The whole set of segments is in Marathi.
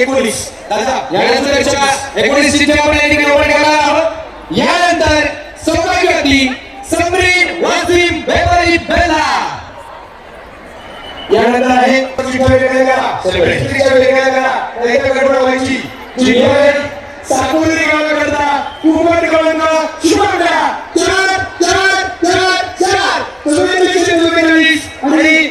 एकोणीस. यानंतरच्या एकोणीस सीटच्या आपण या ठिकाणी ओपन करणार आहोत. यानंतर सौभाग्यवती समरीन वासिम बेबरी बेला यानंतर आहे वेगळ्या करा. वेगळ्या करा. एकदा गडबड व्हायची. जी आहे गावाकरता कुमार क्रमांक शुभंकरा चार चार चार चार आणि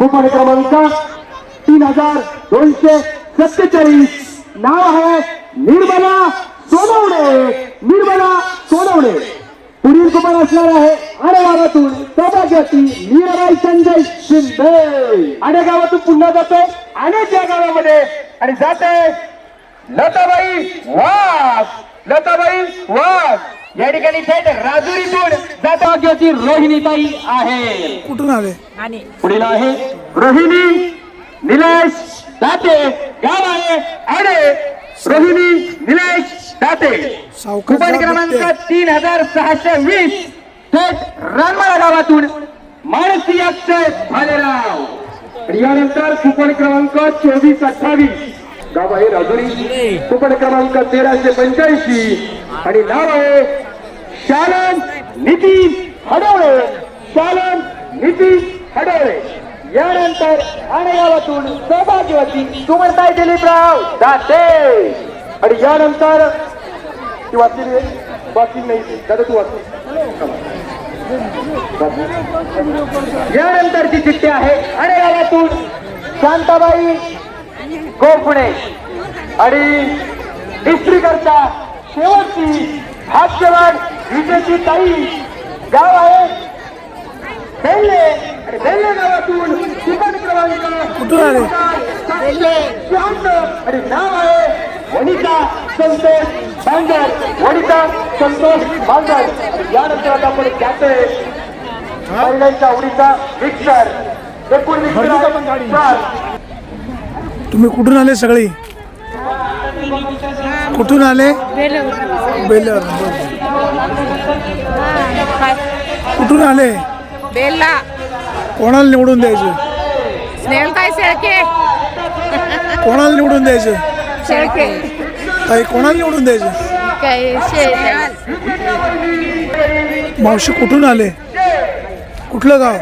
यातून कुमार क्रमांक तीन हजार दोनशे सत्तेचाळीस. नाव आहे निर्मला सोनवणे. निर्मला सोनवणे. पुढील कुमार असणार आहे आडेगावातून सौभाग्यवती मीराबाई संजय शिंदे. आडेगावातून पुन्हा जातो अनेक या गावामध्ये. आणि जाते लताबाई वास लताबाई वास या ठिकाणी थेट राजुरीतून जाताग्याची रोहिणीताई आहे. कुठून आले? आणि पुढील आहे रोहिणी निलेश दाते. गाव आहे आडे. रोहिणी निलेश दाते. सावकार कुपन क्रमांक. तीन हजार सहाशे वीस. थेट रानमाळा गावातून मानसी अक्षय भालेराव. आणि यानंतर कुपन क्रमांक चोवीस अठ्ठावीस. गाव आहे राजुरी. कुपन क्रमांक तेराशे पंच्याऐंशी. आणि नाव आहे शालन नितीश हडवळे शालन नितीश हडवळे. यानंतर आणेगावातून सौभाग्यवती सुमनताई दिलीपराव दाते. आणि यानंतर ती वाचली आहे? वाचली नाही दादा तू वाचली. यानंतरची चिठ्ठी आहे आणेगावातून शांताबाई गोफणे आणि डिस्ट्रिक्टरच्या शेवटची भाग्यवान विजेची ताई गाव आहे. बेल्ले आणि बेल्ले गावातून ठिकाण क्रमांक कुठून आले? आणि नाव आहे वनिता संतोष बांगर वनिता संतोष बांगर यानंतर आता आपण जातोय महिलांच्या आवडीचा मिक्सर एकूण मिक्सर चार. तुम्ही कुठून आले सगळी? कुठून आले? बेलर. कुठून आले? बेलला. कोणाला निवडून द्यायचं? स्नेहल काय शेळके. कोणाला निवडून द्यायचं? शेळके. ताई कोणाला निवडून द्यायचं? काय मावशी कुठून आले? कुठलं गाव?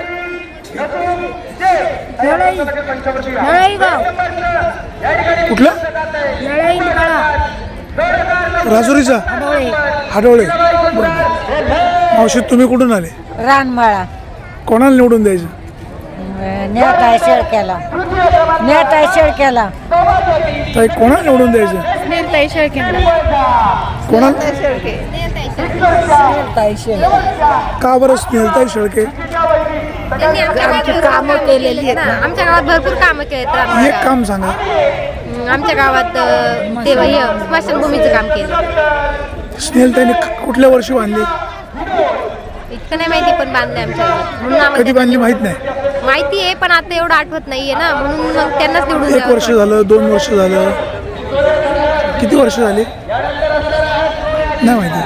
कुठलं? राजुरीचा? हाडोळे. मावशी तुम्ही कुठून आले? रानमाळा. कोणाला निवडून द्यायचं? शेळक्याला. शेळक्याला. ताई कोणाला निवडून द्यायचं? कोणाला? का बरं स्नेहलताई शेळके? त्यांनी आमच्या गावात कामं केलेली आहेत ना. आमच्या गावात भरपूर कामं केलेत एक रामवाड्यात. काम सांगा. हम्म, आमच्या गावात अं, ते हे स्मशानभूमीचं काम केलं. स्नेहलताईने कुठल्या वर्षी बांधली? इतकं नाही माहिती पण बांधलंय आमच्या गावात. म्हणून आम्हाला कधी बांधली माहीत नाही? माहिती आहे पण आता एवढं आठवत नाहीये ना. म्हणून मग त्यांनाच निवडून एक द्यावं वर्ष असं झालं दोन वर्ष झालं. किती वर्ष झाली? नाही माहिती.